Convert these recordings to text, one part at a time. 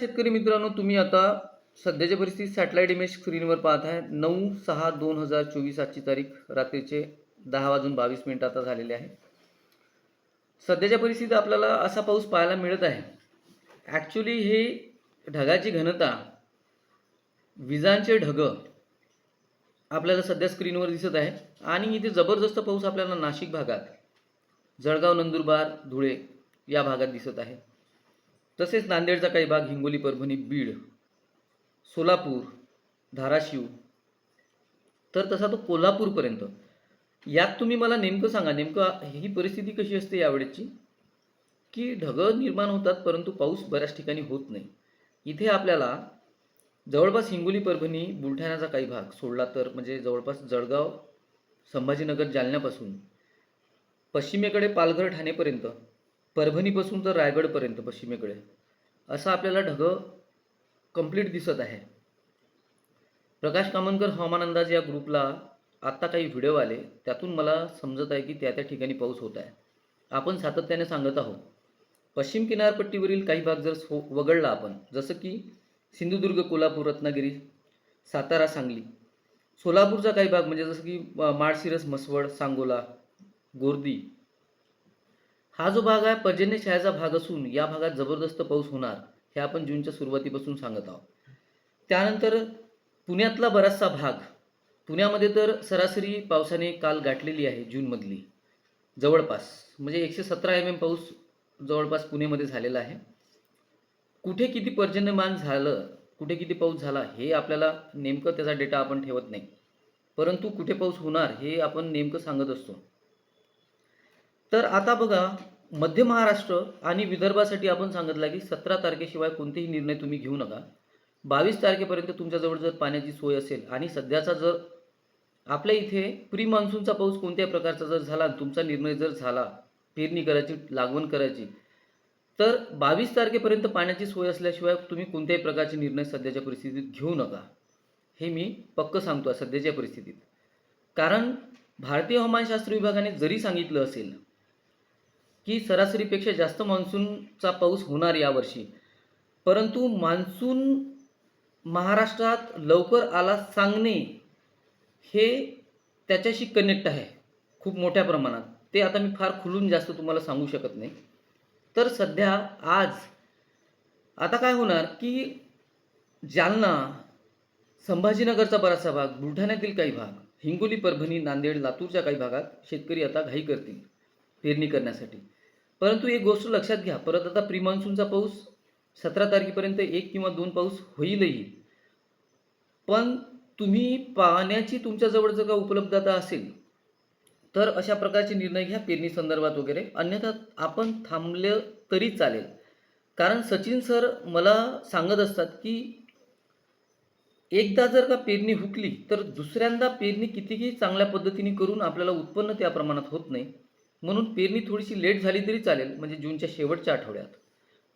शेतकरी मित्रांनो तुम्ही आता सध्याच्या परिस्थितीत सॅटेलाईट इमेज स्क्रीनवर पाहत आहे. नऊ सहा दोन हजार चोवीस आजची तारीख रात्रीचे दहा वाजून बावीस मिनिट आता झालेले आहे. सध्याच्या परिस्थितीत आपल्याला असा पाऊस पाहायला मिळत आहे. ॲक्च्युली हे ढगाची घनता विजांचे ढग आपल्याला सध्या स्क्रीनवर दिसत आहे. आणि इथे जबरदस्त पाऊस आपल्याला नाशिक भागात जळगाव नंदुरबार धुळे या भागात दिसत आहे. तसेच नांदेडचा काही भाग हिंगोली परभणी बीड सोलापूर धाराशिव. तर तसा तो कोल्हापूरपर्यंत. यात तुम्ही मला नेमकं सांगा नेमकं ही परिस्थिती कशी असते यावेळेची? की ढगं निर्माण होतात परंतु पाऊस बऱ्याच ठिकाणी होत नाही. इथे आपल्याला जवळपास हिंगोली परभणी बुलढाण्याचा काही भाग सोडला तर म्हणजे जवळपास जळगाव संभाजीनगर जालन्यापासून पश्चिमेकडे पालघर ठाणेपर्यंत परभणीपासून तर रायगडपर्यंत पश्चिमेकडे. असं आपल्याला ढगं कंप्लीट दिसत आहे. प्रकाश कामनकर हवामान अंदाज या ग्रुपला आत्ता काही व्हिडिओ आले. त्यातून मला समजत आहे की त्या त्या ठिकाणी पाऊस होत आहे. आपण सातत्याने सांगत आहोत. पश्चिम किनारपट्टीवरील काही भाग जर सो वगळला आपण जसं की सिंधुदुर्ग कोल्हापूर रत्नागिरी सातारा सांगली. सोलापूरचा काही भाग म्हणजे जसं की माळशिरस म्हसवड सांगोला गोर्दी हा जो भाग आहे पर्जन्यछायाचा भाग असून या भागात जबरदस्त पाऊस होणार हे आपण जूनच्या सुरुवातीपासून सांगत आहोत. त्यानंतर पुण्यातला बराचसा भाग पुण्यामध्ये तर सरासरी पावसाने काल गाठलेली आहे जूनमधली. जवळपास म्हणजे एकशे सतरा एम एम पाऊस जवळपास पुणेमध्ये झालेला आहे. कुठे किती पर्जन्यमान झालं कुठे किती पाऊस झाला हे आपल्याला नेमकं त्याचा डेटा आपण ठेवत नाही. परंतु कुठे पाऊस होणार हे आपण नेमकं सांगत असतो. तर आता बघा मध्य महाराष्ट्र आणि विदर्भासाठी आपण सांगितलं की सतरा तारखेशिवाय कोणतेही निर्णय तुम्ही घेऊ नका. बावीस तारखेपर्यंत तुमच्याजवळ जर पाण्याची सोय असेल आणि सध्याचा जर आपल्या इथे प्री मान्सूनचा पाऊस कोणत्याही प्रकारचा जर झाला आणि तुमचा निर्णय जर झाला पेरणी करायची लागवण करायची तर बावीस तारखेपर्यंत पाण्याची सोय असल्याशिवाय तुम्ही कोणत्याही प्रकारचे निर्णय सध्याच्या परिस्थितीत घेऊ नका. हे मी पक्क सांगतो आहे सध्याच्या परिस्थितीत. कारण भारतीय हवामानशास्त्र विभागाने जरी सांगितलं असेल की सरासरीपेक्षा जास्त मान्सूनचा पाऊस होणार यावर्षी. परंतु मान्सून महाराष्ट्रात लवकर आला सांगणे हे त्याच्याशी कनेक्ट आहे खूप मोठ्या प्रमाणात. ते आता मी फार खुलून जास्त तुम्हाला सांगू शकत नाही. तर सध्या आज आता काय होणार की जालना संभाजीनगरचा बराचसा भाग बुलढाण्यातील काही भाग हिंगोली परभणी नांदेड लातूरच्या काही भागात शेतकरी आता घाई करतील. पेरणी करण्यासाठी. परंतु एक गोष्ट लक्षात घ्या परत आता प्री मान्सूनचा पाऊस सतरा तारखेपर्यंत एक किंवा दोन पाऊस होईलही. पण तुम्ही पाण्याची तुमच्याजवळ जर का उपलब्धता असेल? तर अशा प्रकारचे निर्णय घ्या पेरणी संदर्भात वगैरे. अन्यथा आपण थांबलं तरी चालेल. कारण सचिन सर मला सांगत असतात की एकदा जर का पेरणी हुकली तर दुसऱ्यांदा पेरणी कितीही चांगल्या पद्धतीने करून आपल्याला उत्पन्न त्या प्रमाणात होत नाही. म्हणून पेरणी थोडीशी लेट झाली तरी चालेल म्हणजे जूनच्या शेवटच्या आठवड्यात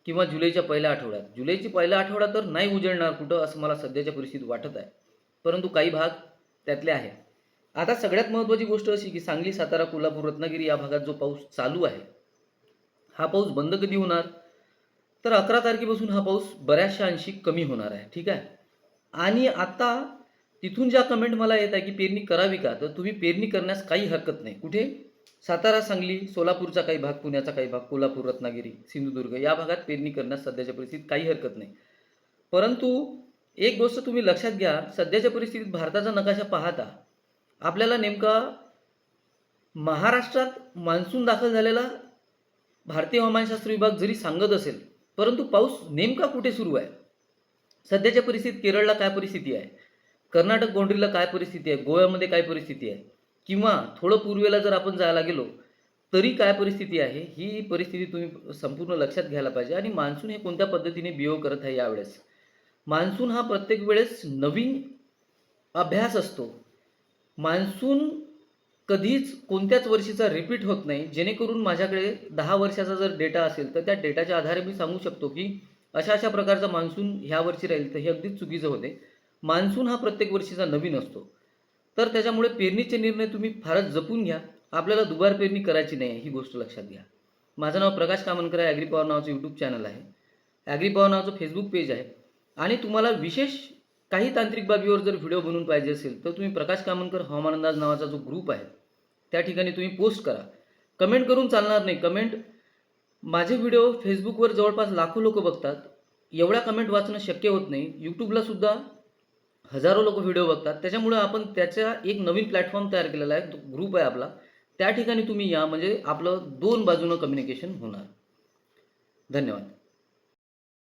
किंवा जुलैच्या पहिल्या आठवड्यात. जुलैची पहिला आठवडा तर नाही उजळणार कुठं असं मला सध्याच्या परिस्थितीत वाटत आहे. परंतु काही भाग त्यातले आहे आता सगळ्यात महत्त्वाची गोष्ट अशी की सांगली सातारा कोल्हापूर रत्नागिरी या भागात जो पाऊस चालू आहे हा पाऊस बंद कधी होणार? तर अकरा तारखेपासून हा पाऊस बऱ्याचशा अंशी कमी होणार आहे ठीक आहे? आणि आता तिथून ज्या कमेंट मला येत आहे की पेरणी करावी का तर तुम्ही पेरणी करण्यास काही हरकत नाही. कुठे? सातारा सांगली सोलापूरचा काही भाग पुण्याचा काही भाग कोल्हापूर रत्नागिरी सिंधुदुर्ग या भागात पेरणी करण्यास सध्याच्या परिस्थितीत काही हरकत नाही. परंतु एक गोष्ट तुम्ही लक्षात घ्या सध्याच्या परिस्थितीत भारताचा नकाशा पाहता आपल्याला नेमका महाराष्ट्रात मान्सून दाखल झालेला भारतीय हवामानशास्त्र विभाग जरी सांगत असेल परंतु पाऊस नेमका कुठे सुरू आहे? सध्याच्या परिस्थितीत केरळला काय परिस्थिती आहे? कर्नाटक बाउंड्रीला काय परिस्थिती आहे? गोव्यामध्ये काय परिस्थिती आहे? किंवा थोडं पूर्वेला जर आपण जायला गेलो तरी काय परिस्थिती आहे? ही परिस्थिती तुम्ही संपूर्ण लक्षात घ्यायला पाहिजे. आणि मान्सून हे कोणत्या पद्धतीने बिहेव करत आहे यावेळेस? मान्सून हा प्रत्येक वेळेस नवीन अभ्यास असतो. मान्सून कधीच कोणत्याच वर्षीचा रिपीट होत नाही. जेणेकरून माझ्याकडे दहा वर्षाचा जर डेटा असेल तर त्या डेटाच्या आधारे मी सांगू शकतो की अशा अशा प्रकारचा मान्सून ह्या वर्षी राहील तर हे अगदीच चुकीचं होते. मान्सून हा प्रत्येक वर्षीचा नवीन असतो. तर त्याच्यामुळे पेरणीचे निर्णय तुम्ही फारच जपून घ्या. आपल्याला दुबार पेरणी करायची नाही ही गोष्ट लक्षात घ्या. माझं नाव प्रकाश कामनकर आहे ॲग्री पॉवर नावाचं यूट्यूब चॅनल आहे. ॲग्रीपाव नावाचं फेसबुक पेज आहे. आणि तुम्हाला विशेष काही तांत्रिक बाबीवर जर व्हिडिओ बनवून पाहिजे असेल तर तुम्ही प्रकाश कामनकर हवामान अंदाज नावाचा जो ग्रुप आहे त्या ठिकाणी तुम्ही पोस्ट करा. कमेंट करून चालणार नाही. कमेंट माझे व्हिडिओ फेसबुकवर जवळपास लाखो लोक बघतात. एवढ्या कमेंट वाचणं शक्य होत नाही. यूट्यूबला सुद्धा हजारो लोक व्हिडिओ बघतात. त्याच्यामुळे आपण त्याचा एक नवीन प्लॅटफॉर्म तयार केलेला आहे. ग्रुप आहे आपला. त्या ठिकाणी तुम्ही या. म्हणजे आपलं दोन बाजूनं कम्युनिकेशन होणार. धन्यवाद.